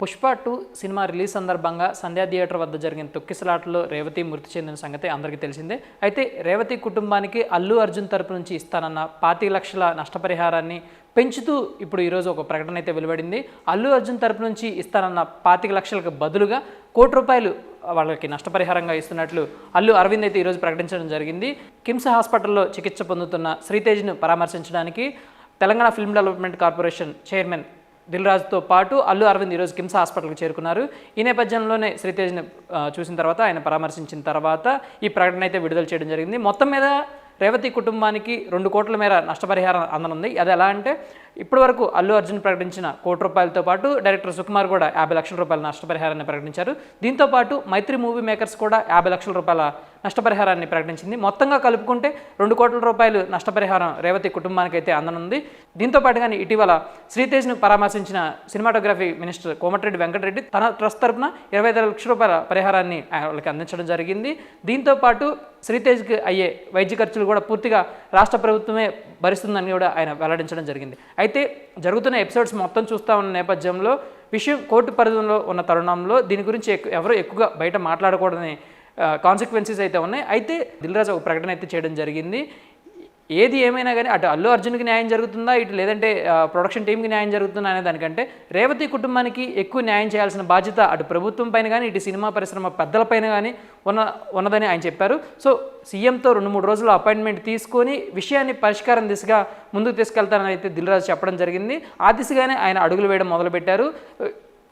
Pushpa two cinema release సందర్భంగా సంధ్యా theatre వద్ద జరిగిన తొక్కిసలాటలో రేవతి మృతి చెందిన సంగతి అందరికీ తెలిసిందే. అయితే రేవతి కుటుంబానికి అల్లు అర్జున్ తరపు నుంచి ఇస్తానన్న పాతి లక్షల నష్టపరిహారాన్ని పెంచుతూ ఇప్పుడు ఈరోజు ఒక ప్రకటన అయితే వెలువడింది. అల్లు అర్జున్ తరపు నుంచి ఇస్తానన్న పాతిక లక్షలకు బదులుగా కోటి రూపాయలు వాళ్ళకి నష్టపరిహారంగా ఇస్తున్నట్లు అల్లు అరవింద్ అయితే ఈరోజు ప్రకటించడం జరిగింది. కిమ్స్ హాస్పిటల్లో చికిత్స పొందుతున్న శ్రీతేజ్ను పరామర్శించడానికి Telangana film development corporation chairman Dil రాజుతో పాటు అల్లు అరవింద్ ఈరోజు కిమ్స్ హాస్పిటల్కి చేరుకున్నారు. ఈ నేపథ్యంలోనే శ్రీతేజ్ని చూసిన తర్వాత ఆయన పరామర్శించిన తర్వాత ఈ ప్రకటన అయితే విడుదల చేయడం జరిగింది. మొత్తం మీద రేవతి కుటుంబానికి రెండు కోట్ల మేర నష్టపరిహారం అందనుంది. అది ఎలా అంటే ఇప్పటివరకు అల్లు అర్జున్ ప్రకటించిన కోటి రూపాయలతో పాటు డైరెక్టర్ సుకుమార్ కూడా యాభై లక్షల రూపాయల నష్టపరిహారాన్ని ప్రకటించారు. దీంతో పాటు మైత్రి మూవీ మేకర్స్ కూడా యాభై లక్షల రూపాయల నష్టపరిహారాన్ని ప్రకటించింది. మొత్తంగా కలుపుకుంటే రెండు కోట్ల రూపాయలు నష్టపరిహారం రేవతి కుటుంబానికి అయితే అందనుంది. దీంతో పాటుగానే ఇటీవల శ్రీతేజ్ను పరామర్శించిన సినిమాటోగ్రఫీ మినిస్టర్ కోమటిరెడ్డి వెంకటరెడ్డి తన ట్రస్ట్ తరపున ఇరవై ఐదు లక్షల రూపాయల పరిహారాన్ని వాళ్ళకి అందించడం జరిగింది. దీంతో పాటు శ్రీతేజ్కి అయ్యే వైద్య ఖర్చులు కూడా పూర్తిగా రాష్ట్ర ప్రభుత్వమే భరిస్తుందని కూడా ఆయన వెల్లడించడం జరిగింది. అయితే జరుగుతున్న ఎపిసోడ్స్ మొత్తం చూస్తూ ఉన్న నేపథ్యంలో విషయం కోర్టు పరిధిలో ఉన్న తరుణంలో దీని గురించి ఎక్కు ఎవరు ఎక్కువగా బయట మాట్లాడకూడదని కాన్సిక్వెన్సెస్ అయితే ఉన్నాయి. అయితే దిల్రాజు ఒక ప్రకటన అయితే చేయడం జరిగింది. ఏది ఏమైనా కానీ అటు అల్లు అర్జున్కి న్యాయం జరుగుతుందా ఇటు లేదంటే ప్రొడక్షన్ టీంకి న్యాయం జరుగుతుందా అనే దానికంటే రేవతి కుటుంబానికి ఎక్కువ న్యాయం చేయాల్సిన బాధ్యత అటు ప్రభుత్వం పైన కానీ ఇటు సినిమా పరిశ్రమ పెద్దలపైన కానీ ఉన్న ఉన్నదని ఆయన చెప్పారు. సో సీఎంతో రెండు మూడు రోజులు అపాయింట్మెంట్ తీసుకొని విషయాన్ని పరిష్కారం దిశగా ముందుకు తీసుకెళ్తానని అయితే దిల్రాజు చెప్పడం జరిగింది. ఆ దిశగానే ఆయన అడుగులు వేయడం మొదలుపెట్టారు.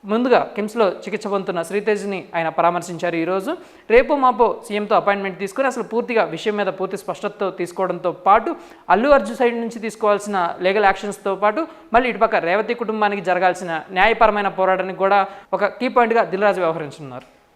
ముందుగా కిమ్స్లో చికిత్స పొందుతున్న శ్రీతేజ్ని ఆయన పరామర్శించారు ఈరోజు. రేపు మాపో సీఎంతో అపాయింట్మెంట్ తీసుకుని అసలు పూర్తిగా విషయం మీద పూర్తి స్పష్టతతో తీసుకోవడంతో పాటు అల్లు అర్జున్ సైడ్ నుంచి తీసుకోవాల్సిన లీగల్ యాక్షన్స్తో పాటు మళ్ళీ ఇటుపక్క రేవతి కుటుంబానికి జరగాల్సిన న్యాయపరమైన పోరాటానికి కూడా ఒక కీ పాయింట్గా దిల్రాజు వ్యవహరించున్నారు